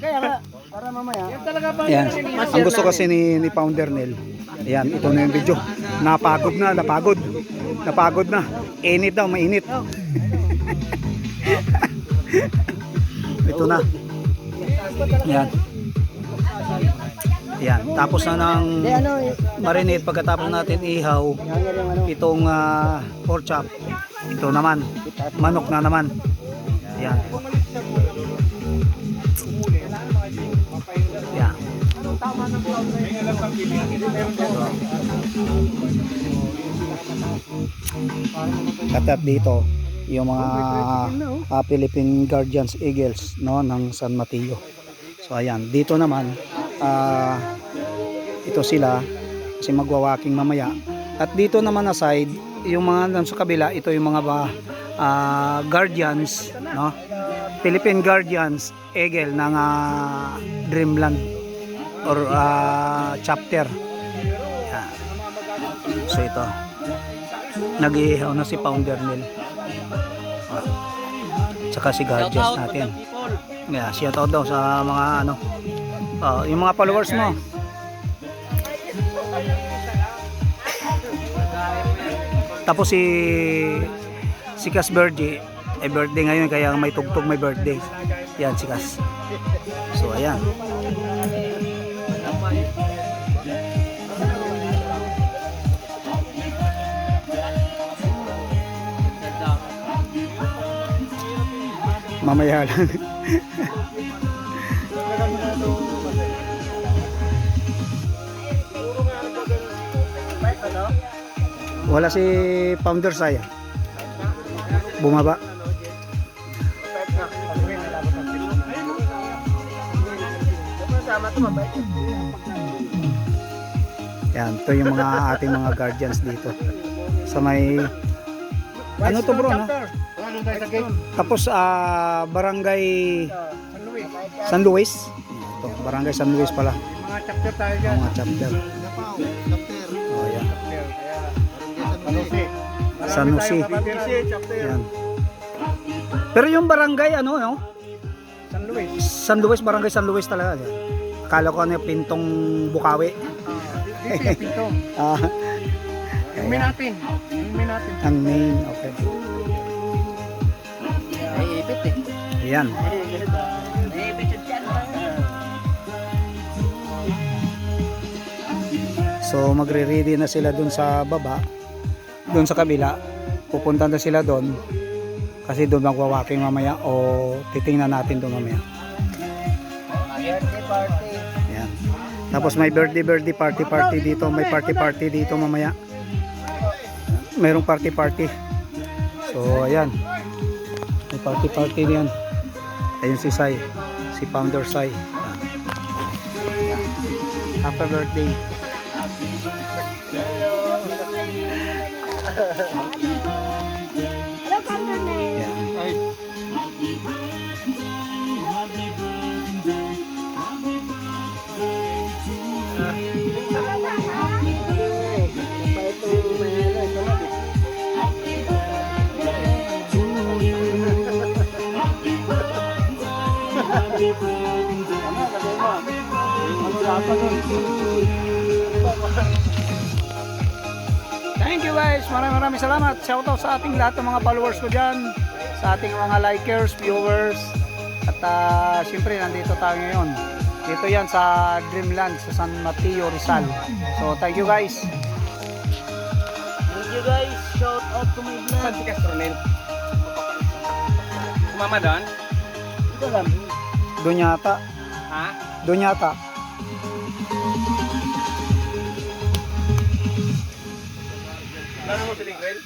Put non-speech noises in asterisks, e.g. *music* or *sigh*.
Kaya nga, para mamaya. Yan. Ang gusto kasi ni, ni Founder Nel. Ayan, ito na yung video. Napagod na, napagod. Napagod na. Init daw, mainit. *laughs* ito na. Yan. Yan. Tapos na ng ano, marinate pagkatapos natin ihaw itong ah, pork chop. Ito naman. Manok na naman. Yan. Katat dito yung mga ah, Philippine Guardians Eagles no ng San Mateo. So ayan, dito naman ah, ito sila kasi magwa-walking mamaya. At dito naman na side, yung mga sa kabila, ito yung mga ah, guardians, no? Philippine Guardians Eagle ng ah, Dreamland or ah, chapter. Yan. So ito. Nag-iihaw na si Founder Nil. Ah. Tsaka si Guardians natin. Yeah, shout out daw sa mga ano. ah, yung mga followers mo. Tapos si si Cas Bergie, eh birthday ngayon kaya may tugtog may birthday. Yan si Cas. So ayan. Mamaya lang. Wala si Founder Saya. Bumaba. Yan, ito yung mga ating mga guardians dito. Sa may ano to bro, no? Tapos ah barangay San Luis. Ito, barangay San Luis pala. Mga chapter tayo Yung mga chapter. Oh, yan. San Jose. Yan. Pero yung barangay ano, no? San Luis. San Luis, barangay San Luis talaga. Akala ko ano yung pintong Bukawi. Dito yung pinto. *laughs* Ah, Yung main natin. Yung main natin. ang main, okay. Ay, ipit eh. Ayan. Ay, ipit yan. So magre-ready na sila dun sa baba, dun sa kabila. Pupunta na sila dun kasi doon magwa-walking mamaya o titingnan natin doon mamaya. Birthday party. Ayan. Tapos may birthday birthday party party dito, may party party dito mamaya. Merong party party. So ayan. May party party diyan. Ayun si Sai, si Founder Sai. Happy birthday. Thank you guys. Maraming maraming salamat. Shout out sa ating lahat ng mga followers ko dyan. Sa ating mga likers, viewers. At uh, syempre nandito tayo ngayon. Dito yan sa Dreamland sa San Mateo Rizal. So thank you guys. Thank you guys. Shout out to my vlog. Saan si Castronel? Kumama doon? Ito lang. Doon yata. Ha? Doon yata. Lalo mo si Ligrel?